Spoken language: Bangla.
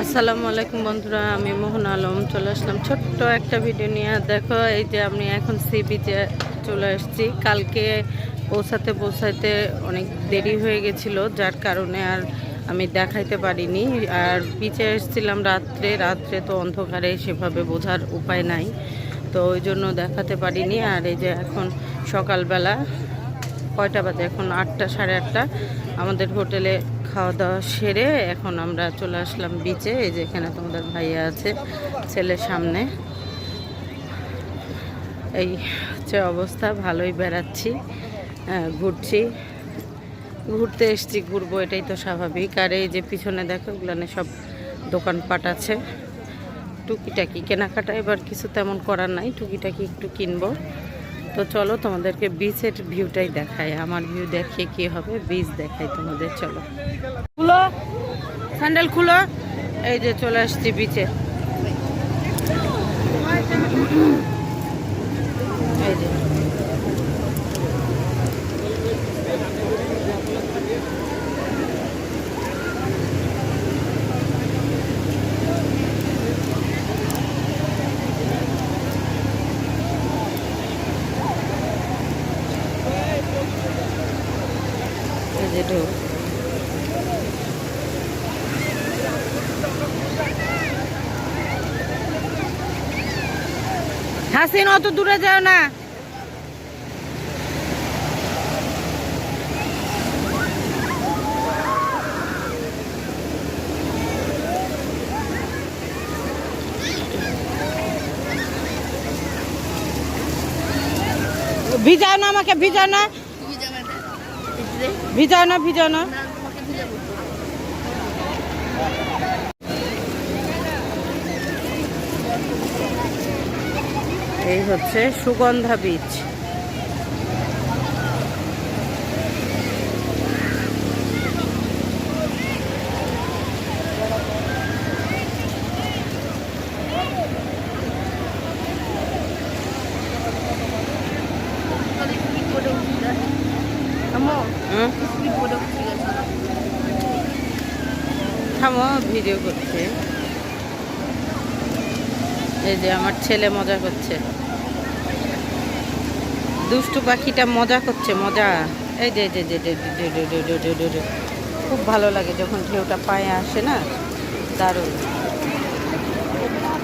আসসালামু আলাইকুম বন্ধুরা, আমি মোহন আলম। চলে আসলাম ছোট্ট একটা ভিডিও নিয়ে। দেখো, এই যে আমি এখন সি বিচে চলে আসছি। কালকে পৌঁছাতে পৌঁছাইতে অনেক দেরি হয়ে গেছিল, যার কারণে আর আমি দেখাইতে পারিনি। আর বিচে এসেছিলাম রাত্রে। রাত্রে তো অন্ধকারে সেভাবে বোঝার উপায় নাই। তো ওই জন্য দেখাতে পারিনি। আর এই যে এখন সকালবেলা কয়টা বাজে? এখন আটটা সাড়ে আটটা। আমাদের হোটেলে খাওয়া দাওয়া সেরে এখন আমরা চলে আসলাম বিচে এই যে এখানে তোমাদের ভাইয়া আছে ছেলের সামনে। এই হচ্ছে অবস্থা ভালোই বেড়াচ্ছি হ্যাঁ, ঘুরছি। ঘুরতে এসছি ঘুরবো এটাই তো স্বাভাবিক। আর এই যে পিছনে দেখো ওগুলানে সব দোকানপাট আছে। টুকিটাকি কেনাকাটা এবার কিছু তেমন করার নাই টুকিটাকি একটু কিনবো। তো চলো তোমাদেরকে বিচের ভিউটাই দেখাই, আমার ভিউ দেখিয়ে কি হবে বিচ দেখাই তোমাদের, চলো। খুলো স্যান্ডেল খুলো। এই যে চলে আসছি বিচে এই যে ঢোক হাসিন অত দূরে যাও না। ভিজাও না আমাকে ভিজাও না। ভিজাও না ভিজাও না। এই হচ্ছে সুগন্ধা বীজ থামো ভিডিও করছে এই যে আমার ছেলে মজা করছে দুষ্টু পাখিটা মজা করছে মজা এই যে যে খুব ভালো লাগে যখন ঢেউটা পায়ে আসে না দারুণ